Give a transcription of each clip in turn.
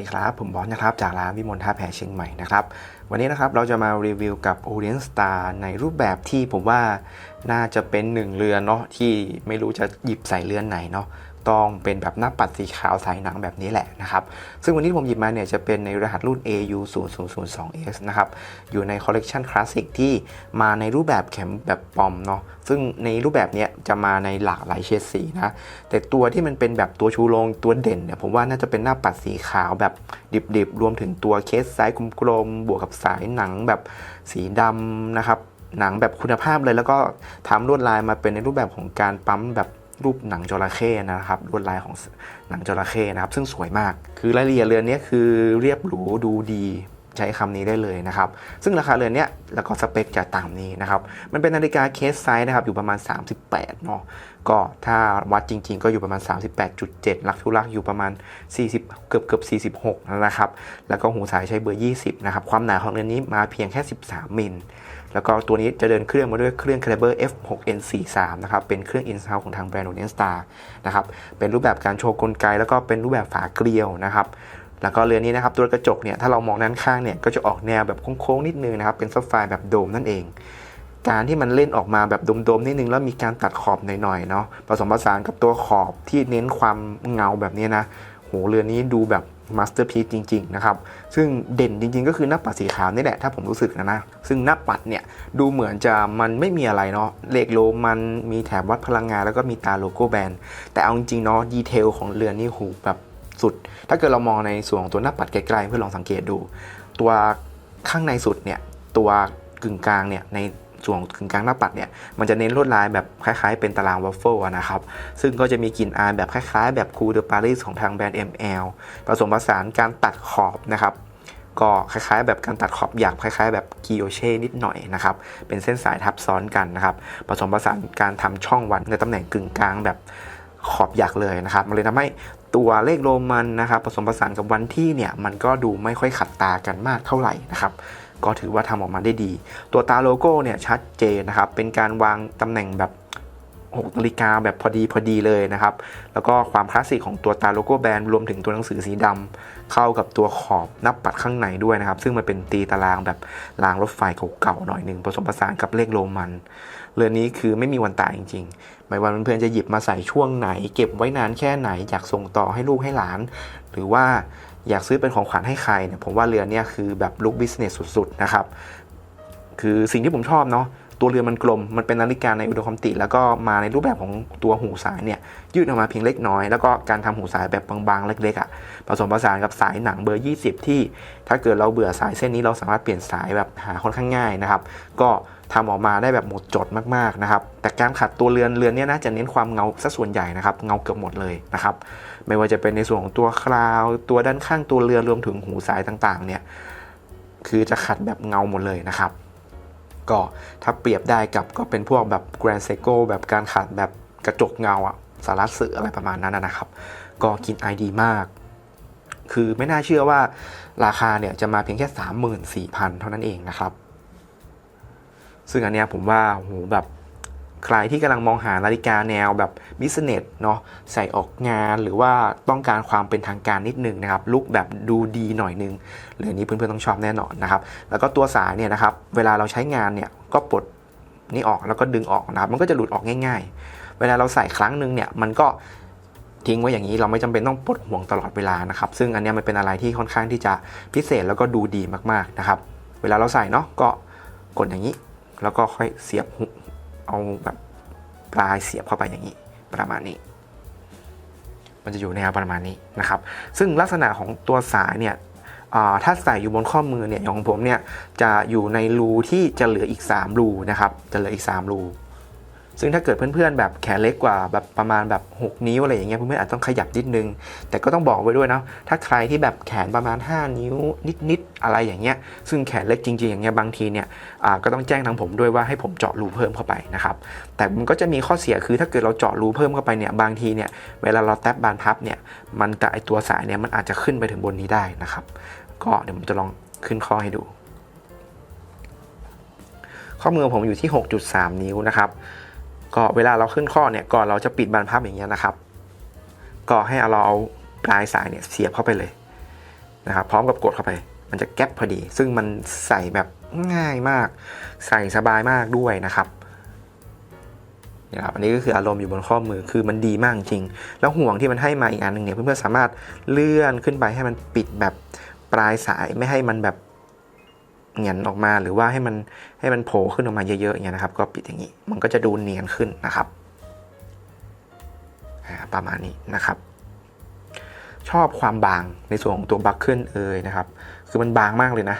ดีครับ ผมบอสนะครับ จากร้านวิมลท่าแพเชียงใหม่นะครับ วันนี้นะครับเราจะมารีวิวกับ Orient Star ในรูปแบบที่ผมว่าน่าจะเป็นหนึ่งเรือนเนาะที่ไม่รู้จะหยิบใส่เรือนไหนเนาะ ต้องเป็นแบบหน้าปัดสีขาวสายหนังแบบนี้แหละนะครับ ซึ่งวันนี้ผมหยิบมาเนี่ยจะเป็นในรหัสรุ่น AU 0 0 0 2 S นะครับ อยู่ในคอลเลกชันคลาสสิกที่มาในรูปแบบเข็มแบบปอมเนาะ ซึ่งในรูปแบบเนี้ยจะมาในหลากหลายเฉดสีนะ แต่ตัวที่มันเป็นแบบตัวชูโรงตัวเด่นเนี่ยผมว่าน่าจะเป็นหน้าปัดสีขาวแบบดิบๆ รวมถึงตัวเคสไซส์กลมๆ บวกกับสายหนังแบบสีดำนะครับ หนังแบบคุณภาพเลยแล้วก็ทำลวดลายมาเป็นในรูปแบบของการปั๊มแบบ รูปหนังจระเข้นะครับลวดลายของหนังจระเข้นะครับ ซึ่งสวยมาก คือรายละเอียดเรือนนี้คือเรียบหรูดูดีใช้คำนี้ได้เลยนะครับ ซึ่งราคาเรือนนี้แล้วก็สเปคจะตามนี้นะครับ มันเป็นนาฬิกาเคสไซส์นะครับ อยู่ประมาณ 38 เนาะ ก็ถ้าวัดจริงๆ ก็อยู่ประมาณ 38.7 ลักทุลักอยู่ประมาณ 40 เกือบเกือบ46 นะครับ แล้วก็หูสายใช้เบอร์ 20 นะครับ ความหนาของเรือนนี้มาเพียงแค่ 13 มิล แล้วก็ตัวนี้จะเดินเครื่องมาด้วยเครื่อง Caliber F6N43 นะครับ เป็นเครื่อง in-house ของทางแบรนด์ Orient Star นะครับ เป็นรูปแบบการโชว์กลไก แล้วก็เป็นรูปแบบฝาเกลียวนะครับ แล้วก็เรือนนี้นะครับ ตัวกระจกเนี่ย ถ้าเรามองด้านข้างเนี่ย ก็จะออกแนวแบบโค้งๆนิดนึงนะครับ เป็นซับไฟแบบโดมนั่นเอง การที่มันเล่นออกมาแบบโดมๆนิดนึงแล้วมีการตัดขอบหน่อยๆเนาะ ผสมผสานกับตัวขอบที่เน้นความเงาแบบนี้นะ โห เรือนนี้ดูแบบ มาสเตอร์พี e จริงๆนะครับซึ่งเด่นจริงๆ ก็คือหน้าปัดสีขาวนี่แหละถ้าผมรู้สึกนะนะ ซึ่งหน้าปัดเนี่ยดูเหมือนจะมันไม่มีอะไรเนาะเลขโลมันมีแถบวัดพลังงานแล้วก็มีตาโลโก้แบรนด์แต่เอาจริงๆเนาะดีเทลของเรือนนี่หูแบบสุด ถ้าเกิดเรามองในส่วนของตัวหน้าปัดไกลๆเพื่อลองสังเกตดู ตัวข้างในสุดเนี่ยตัวกึ่งกลางเนี่ยใน ส่วนกึ่งกลางหน้าปัดเนี่ยมันจะเน้นลวดลายแบบคล้ายๆ เป็นตารางวัฟเฟิลนะครับซึ่งก็จะมีกลิ่นอายแบบคล้ายๆ แบบคูเดอปารีสของทางแบรนด์ ML ผสมผสานการตัดขอบนะครับก็คล้ายๆ แบบการตัดขอบหยาบคล้ายๆ แบบกิโอเช่นิดหน่อยนะครับ เป็นเส้นสายทับซ้อนกันนะครับ ผสมผสานการทำช่องวันในตำแหน่งกึ่งกลางแบบขอบหยักเลยนะครับ มันเลยทำให้ตัวเลขโรมันนะครับ ผสมผสานกับวันที่เนี่ย มันก็ดูไม่ค่อยขัดตากันมากเท่าไหร่นะครับ ก็ถือว่าทำออกมาได้ดี ตัวตาโลโก้เนี่ยชัดเจนนะครับ เป็นการวางตำแหน่งแบบ6นาฬิกาแบบพอดีพอดีเลยนะครับ แล้วก็ความคลาสสิกของตัวตาโลโก้แบรนด์รวมถึงตัวหนังสือสีดำเข้ากับตัวขอบนับปัดข้างในด้วยนะครับ ซึ่งมันเป็นตีตารางแบบรางรถไฟเก่าๆหน่อยหนึ่งผสมผสานกับเลขโรมัน เรือนนี้คือไม่มีวันตายจริงๆ ไม่ว่าเพื่อนๆจะหยิบมาใส่ช่วงไหน เก็บไว้นานแค่ไหนอยากส่งต่อให้ลูกให้หลาน หรือว่า อยากซื้อเป็นของขวัญให้ใครเนี่ยผมว่าเรือเนี้คือแบบลุคบิสเนสสุดๆนะครับคือสิ่งที่ผมชอบเนาะตัวเรือมันกลม มันเป็นนาฬิกาในอุดมคติแล้วก็มาในรูปแบบของตัวหูสายเนี่ยยืดออกมาเพียงเล็กน้อย แล้วก็การทำหูสายแบบบางๆ เล็กๆอะ่ะผสมผสานกับสายหนังเบอร์ 20 ที่ ถ้าเกิดเราเบื่อสายเส้นนี้เราสามารถเปลี่ยนสายแบบหาค่อนข้างง่ายนะครับก็ทำออกมาได้แบบหมดจดมากๆนะครับแต่การขัดตัวเรือนเรือนเนี้ยนะจะเน้นความเงาซะส่วนใหญ่นะครับเงาเกือบหมดเลยนะครับ ไม่ว่าจะเป็นในส่วนของตัวคราว ตัวด้านข้างตัวเรือรวมถึงหูสายต่างๆเนี่ยคือจะขัดแบบเงาหมดเลยนะครับ ก็ถ้าเปรียบได้กับก็เป็นพวกแบบ Grand Seiko แบบการขัดแบบกระจกเงาอะสารัสสื่ออะไรประมาณนั้นนะครับ ก็กินไอดีมาก คือไม่น่าเชื่อว่าราคาเนี่ยจะมาเพียงแค่ 34,000 เท่านั้นเองนะครับ ซึ่งอันเนี้ยผมว่าโหแบบ ใครที่กำลังมองหานาฬิกาแนวแบบบิสเนสเนาะใส่ออกงานหรือว่าต้องการความเป็นทางการนิดนึงนะครับลุคแบบดูดีหน่อยนึงเรื่องนี้เพื่อนๆต้องชอบแน่นอนนะครับ แล้วก็ตัวสายเนี่ยนะครับเวลาเราใช้งานเนี่ยก็ปลดนี่ออกแล้วก็ดึงออกนะครับ มันก็จะหลุดออกง่าย ๆ เวลาเราใส่ครั้งหนึ่งเนี่ยมันก็ทิ้งไว้อย่างนี้เราไม่จำเป็นต้องปลดห่วงตลอดเวลานะครับ ซึ่งอันนี้มันเป็นอะไรที่ค่อนข้างที่จะพิเศษแล้วก็ดูดีมากๆนะครับ เวลาเราใส่เนาะก็กดอย่างนี้ แล้วก็ค่อยเสียบ เอาแบบปลายเสียบเข้าไปอย่างนี้ประมาณนี้ มันจะอยู่แนวประมาณนี้นะครับ ซึ่งลักษณะของตัวสายเนี่ยถ้าใส่อยู่บนข้อมือเนี่ยของผมเนี่ยจะอยู่ในรูที่จะเหลืออีก 3 รูนะครับ จะเหลืออีก 3 รู ซึ่งถ้าเกิดเพื่อนๆ แบบแขนเล็กกว่าแบบประมาณแบบ 6 นิ้วอะไรอย่างเงี้ยเพื่อนๆอาจต้องขยับนิดนึง แต่ก็ต้องบอกไว้ด้วยนะถ้าใครที่แบบแขนประมาณ 5 นิ้วนิดๆอะไรอย่างเงี้ยซึ่งแขนเล็กจริงๆอย่างเงี้ยบางทีเนี่ยก็ต้องแจ้งทางผมด้วยว่าให้ผมเจาะรูเพิ่มเข้าไปนะครับแต่มันก็จะมีข้อเสียคือถ้าเกิดเราเจาะรูเพิ่มเข้าไปเนี่ยบางทีเนี่ยเวลาเราแตะบานพับเนี่ยมันกับไอตัวสายเนี่ยมันอาจจะขึ้นไปถึงบนนี้ได้นะครับก็เดี๋ยวผมจะลองขึ้นข้อให้ดูข้อมือผมอยู่ที่ 6.3 นิ้วนะครับ ก็เวลาเราขึ้นข้อเนี่ยก่อนเราจะปิดบานพับอย่างเงี้ยนะครับ ก็ให้เราเอาปลายสายเนี่ยเสียบเข้าไปเลยนะครับพร้อมกับกดเข้าไป มันจะแก๊ปพอดี ซึ่งมันใส่แบบง่ายมาก ใส่สบายมากด้วยนะครับนี่ครับอันนี้ก็คืออารมณ์อยู่บนข้อมือคือมันดีมากจริง แล้วห่วงที่มันให้มาอีกอันหนึ่งเนี่ยเพื่อนๆสามารถเลื่อนขึ้นไปให้มันปิดแบบปลายสายไม่ให้มันแบบ เงียนออกมาหรือว่าให้มันให้มันโผล่ขึ้นออกมาเยอะๆอย่างเงี้ยนะครับ ก็ปิดอย่างนี้ มันก็จะดูเนียนขึ้นนะครับประมาณนี้นะครับ ชอบความบางในส่วนของตัวบัคเกิลเอยนะครับ คือมันบางมากเลยนะ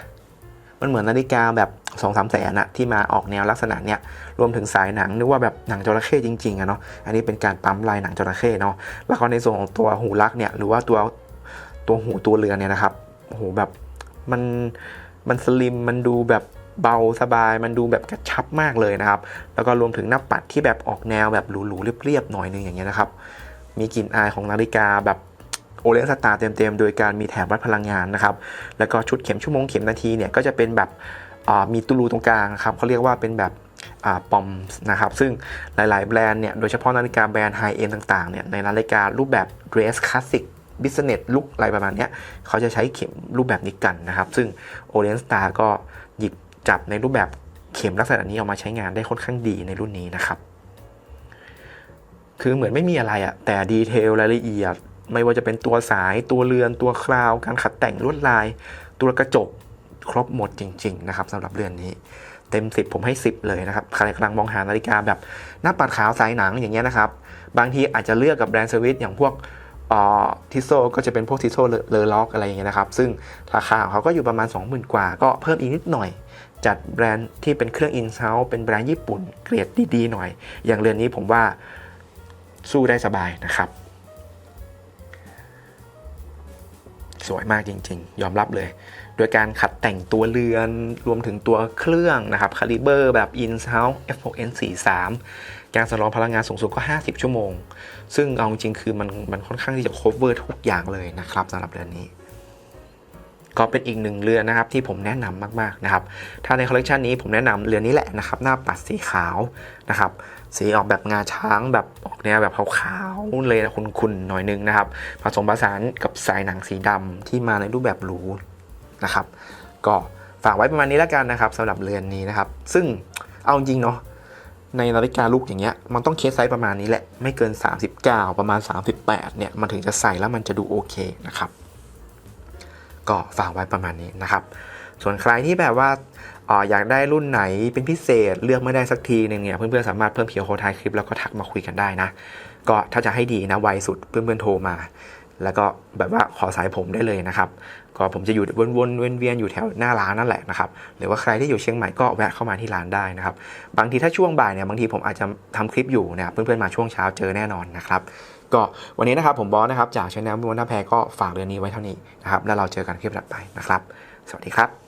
มันเหมือนนาฬิกาแบบ2องสามแสนอะที่มาออกแนวลักษณะเนี้ยรวมถึงสายหนังนึกว่าแบบหนังจระเข้จริงๆอะเนาะอันนี้เป็นการปั๊มลายหนังจระเข้เนาะแล้วก็ในส่วนของตัวหูลักเนี่ยหรือว่าตัวตัวหูตัวเรือเนี่ยนะครับโหแบบมัน มันสลิมมันดูแบบเบาสบายมันดูแบบกระชับมากเลยนะครับ แล้วก็รวมถึงหน้าปัดที่แบบออกแนวแบบหรูๆเรียบๆหน่อยนึงอย่างเงี้ยนะครับ มีกลิ่นอายของนาฬิกาแบบโอเลนสตาร์เต็มๆ โดยการมีแถบวัดพลังงานนะครับ แล้วก็ชุดเข็มชั่วโมงเข็มนาทีเนี่ยก็จะเป็นแบบมีตูรูตรงกลางครับเขาเรียกว่าเป็นแบบปอมนะครับ ซึ่งหลายๆ แบรนด์เนี่ย โดยเฉพาะนาฬิกาแบรนด์ไฮเอ็นต่างๆ เนี่ย ในนาฬิการูปแบบเรสคลาสิก dress classic business look อะไรประมาณนี้เขาจะใช้เข็มรูปแบบนี้กันนะครับ ซึ่ง Orient Star ก็หยิบจับในรูปแบบเข็มลักษณะนี้ออกมาใช้งานได้ค่อนข้างดีในรุ่นนี้นะครับ คือเหมือนไม่มีอะไรอะแต่ดีเทลรายละเอียด ไม่ว่าจะเป็นตัวสายตัวเรือนตัวคราว การขัดแต่งลวดลาย ตัวกระจกครบหมดจริง ๆ นะครับสำหรับเรือนนี้เต็ม 10 ผมให้ 10 เลยนะครับ ใครกำลังมองหานาฬิกาแบบหน้าปัดขาวสายหนังอย่างเงี้ยนะครับ บางทีอาจจะเลือกกับแบรนด์สวิตอย่างพวก ทิโซก็จะเป็นพวกทิโซเลอล็อกอะไรอย่างเงี้ยนะครับ ซึ่งราคาของเขาก็อยู่ประมาณ 20,000 กว่า ก็เพิ่มอีกนิดหน่อย จัดแบรนด์ที่เป็นเครื่องอินเซาเป็นแบรนด์ญี่ปุ่นเกรดดีๆหน่อย อย่างเรือนนี้ผมว่าสู้ได้สบายนะครับ สวยมากจริง ๆ ยอมรับเลย โดยการขัดแต่งตัวเรือนรวมถึงตัวเครื่องนะครับคาลิเบอร์แบบ in house F6N43 การสำรองพลังงานสูงสุดก็ 50 ชั่วโมง ซึ่งเอาจริงๆคือมันมันค่อนข้างที่จะ cover ทุกอย่างเลยนะครับสำหรับเรือนนี้ ก็เป็นอีกหนึ่งเรือนนะครับที่ผมแนะนำมากๆนะครับ ถ้าในคอลเลกชันนี้ผมแนะนำเรือนนี้แหละนะครับ หน้าปัดสีขาวนะครับ สีออกแบบงาช้างแบบออกแนวแบบขาวๆเลยนะคุณๆหน่อยนึงนะครับ ผสมผสานกับสายหนังสีดำที่มาในรูปแบบหรูนะครับ ก็ฝากไว้ประมาณนี้แล้วกันนะครับสำหรับเรือนนี้นะครับ ซึ่งเอาจริงเนาะ ในนาฬิกาลูกอย่างเงี้ยมันต้องเคสไซส์ประมาณนี้แหละ ไม่เกิน 39 ประมาณ 38 เนี่ย มันถึงจะใส่แล้วมันจะดูโอเคนะครับ ก็ฝากไว้ประมาณนี้นะครับ ส่วนใครที่แบบว่าอออยากได้รุ่นไหนเป็นพิเศษเลือกไม่ได้สักทีหนึงเนี่ยเพื่อนๆสามารถเพิ่มเพียวโคทายคลิปแล้วก็ทักมาคุยกันได้นะ ก็ถ้าจะให้ดีนะไวสุดเพื่อนๆโทรมา แล้วก็แบบว่าขอสายผมได้เลยนะครับ ก็ผมจะอยู่วนๆเวียนๆอยู่แถวหน้าร้านนั่นแหละนะครับหรือว่าใครที่อยู่เชียงใหม่ก็แวะเข้ามาที่ร้านได้นะครับบางทีถ้าช่วงบ่ายเนี่ยบางทีผมอาจจะทำคลิปอยู่นะครับเพื่อนๆมาช่วงเช้าเจอแน่นอนนะครับก็วันนี้นะครับผมบอสนะครับจากช anel บิวนาแพรก็ฝากเรื่องนี้ไว้เท่านี้นะครับแล้วเราเจอกันคลิปถัดไปนะครับ สวัสดีครับ